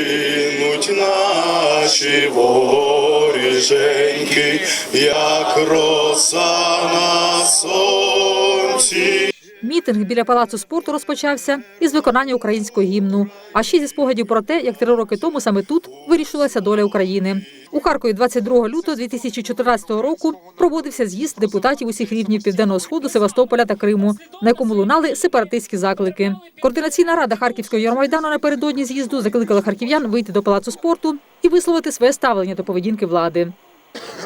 Гинуть наші воріженьки, як роса на сонці. Мітинг біля палацу спорту розпочався із виконання українського гімну. А ще зі спогадів про те, як три роки тому саме тут вирішилася доля України. У Харкові 22 лютого 2014 року проводився з'їзд депутатів усіх рівнів південного сходу, Севастополя та Криму, на якому лунали сепаратистські заклики. Координаційна рада Харківського Євромайдану напередодні з'їзду закликала харків'ян вийти до палацу спорту і висловити своє ставлення до поведінки влади.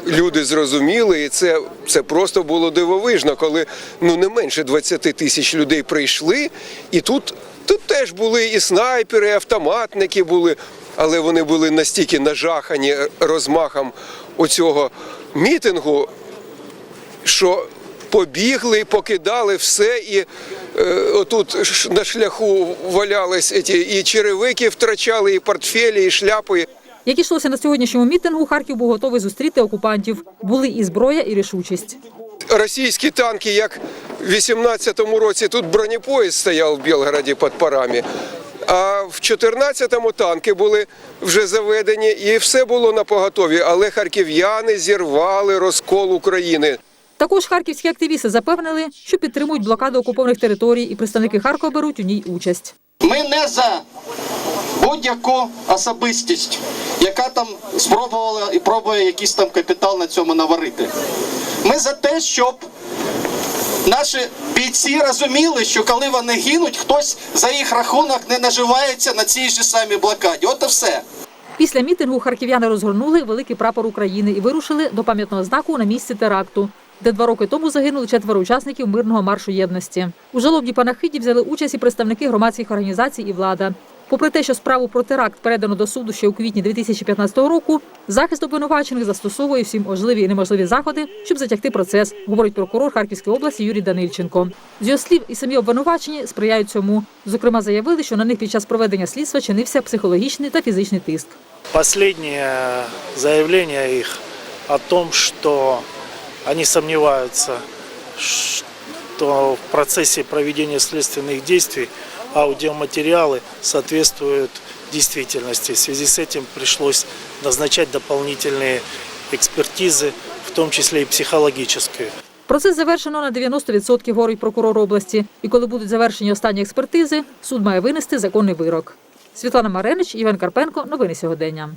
Люди зрозуміли, і це, це просто було дивовижно, коли ну не менше 20 тисяч людей прийшли, і тут, тут теж були і снайпери, і автоматники були, але вони були настільки нажахані розмахом оцього мітингу, що побігли, покидали все, і е, отут на шляху валялись ці, і черевики втрачали, і портфелі, і шляпи. Як йшлося на сьогоднішньому мітингу, Харків був готовий зустріти окупантів. Були і зброя, і рішучість. російські танки, як в 18-му році тут бронепоїзд стояв в Білгороді під парами. А в 14-му танки були вже заведені, і все було на поготові. Але харків'яни зірвали розкол України. Також харківські активісти запевнили, що підтримують блокаду окупованих територій, і представники Харкова беруть у ній участь. Ми не за будь-яку особистість, яка там спробувала і пробує якийсь там капітал на цьому наварити. Ми за те, щоб наші бійці розуміли, що коли вони гинуть, хтось за їх рахунок не наживається на цій же самій блокаді. От і все. Після мітингу харків'яни розгорнули великий прапор України і вирушили до пам'ятного знаку на місці теракту, де два роки тому загинули четверо учасників мирного маршу єдності. У жалобній панахиді взяли участь і представники громадських організацій і влада. Попри те, що справу про теракт передано до суду ще у квітні 2015 року, захист обвинувачених застосовує всім можливі і неможливі заходи, щоб затягти процес, говорить прокурор Харківської області Юрій Данильченко. З його слів, і самі обвинувачені сприяють цьому. Зокрема, заявили, що на них під час проведення слідства чинився психологічний та фізичний тиск. Последнее заявление их о том, что они сомневаются, что в процессе проведения следственных действий аудиоматериалы соответствуют действительности. В связи с этим пришлось назначать дополнительные экспертизы, в том числе и психологические. Процес завершено на 90%, говорить прокурор області. І коли будуть завершені останні експертизи, суд має винести законний вирок. Світлана Маренич, Іван Карпенко. Новини сьогодення.